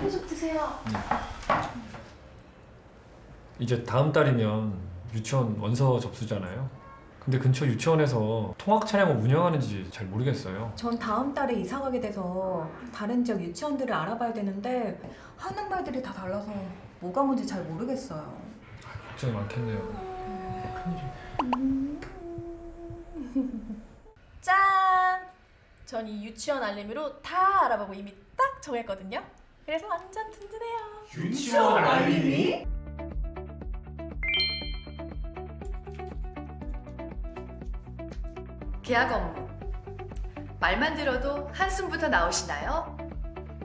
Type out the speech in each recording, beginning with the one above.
계속 드세요. 이제 다음 달이면 유치원 원서 접수잖아요. 근데 근처 유치원에서 통학 차량을 운영하는지 잘 모르겠어요. 전 다음 달에 이사 가게 돼서 다른 지역 유치원들을 알아봐야 되는데 하는 말들이 다 달라서 뭐가 뭔지 잘 모르겠어요. 걱정이 많겠네요. 짠! 전 이 유치원 알림으로 다 알아보고 이미 딱 정했거든요. 그래서 완전 든든해요. 유치원 알림이? 계약 업무. 말만 들어도 한숨부터 나오시나요?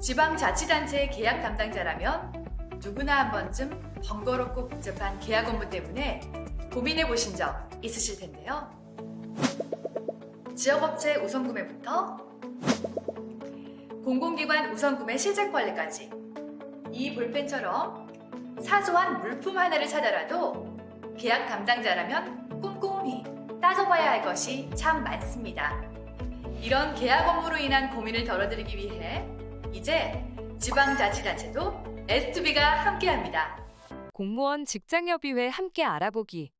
지방자치단체의 계약 담당자라면 누구나 한 번쯤 번거롭고 복잡한 계약 업무 때문에 고민해 보신 적 있으실 텐데요. 지역업체 우선구매부터 공공기관 우선구매 실적 관리까지 이 볼펜처럼 사소한 물품 하나를 사더라도 계약 담당자라면 꼼꼼히 따져봐야 할 것이 참 많습니다. 이런 계약 업무로 인한 고민을 덜어드리기 위해 이제 지방자치단체도 S2B가 함께합니다. 공무원 직장협의회 함께 알아보기.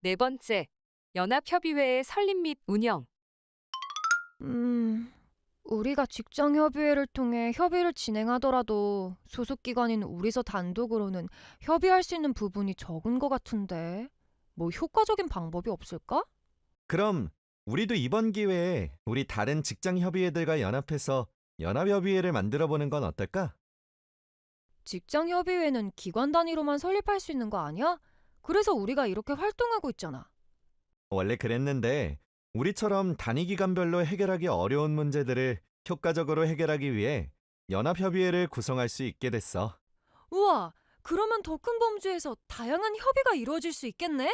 네 번째, 연합협의회의 설립 및 운영. 음, 우리가 직장 협의회를 통해 협의를 진행하더라도 소속 기관인 우리서 단독으로는 협의할 수 있는 부분이 적은 것 같은데. 뭐 효과적인 방법이 없을까? 그럼 우리도 이번 기회에 우리 다른 직장 협의회들과 연합해서 연합협의회를 만들어 보는 건 어떨까? 직장 협의회는 기관 단위로만 설립할 수 있는 거 아니야? 그래서 우리가 이렇게 활동하고 있잖아. 원래 그랬는데 우리처럼 단위 기관별로 해결하기 어려운 문제들을 효과적으로 해결하기 위해 연합협의회를 구성할 수 있게 됐어. 우와, 그러면 더 큰 범주에서 다양한 협의가 이루어질 수 있겠네?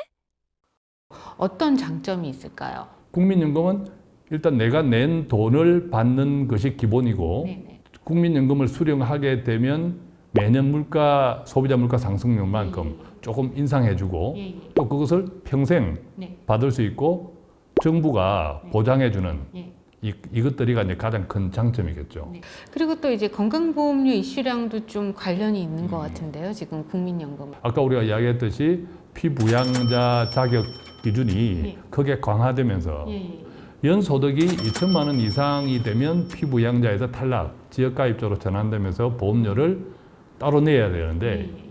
어떤 장점이 있을까요? 국민연금은 일단 내가 낸 돈을 받는 것이 기본이고 네네. 국민연금을 수령하게 되면 매년 물가 소비자 물가 상승률만큼 조금 인상해주고 예, 예. 또 그것을 평생 네. 받을 수 있고 정부가 네. 보장해주는 예. 이, 이것들이가 이제 가장 큰 장점이겠죠. 네. 그리고 또 이제 건강보험료 이슈랑도 좀 관련이 있는 것 음. 같은데요. 지금 국민연금. 아까 우리가 이야기했듯이 피부양자 자격 기준이 예. 크게 강화되면서 예, 예. 연소득이 2천만 원 이상이 되면 피부양자에서 탈락, 지역가입자로 전환되면서 보험료를 따로 내야 되는데 예,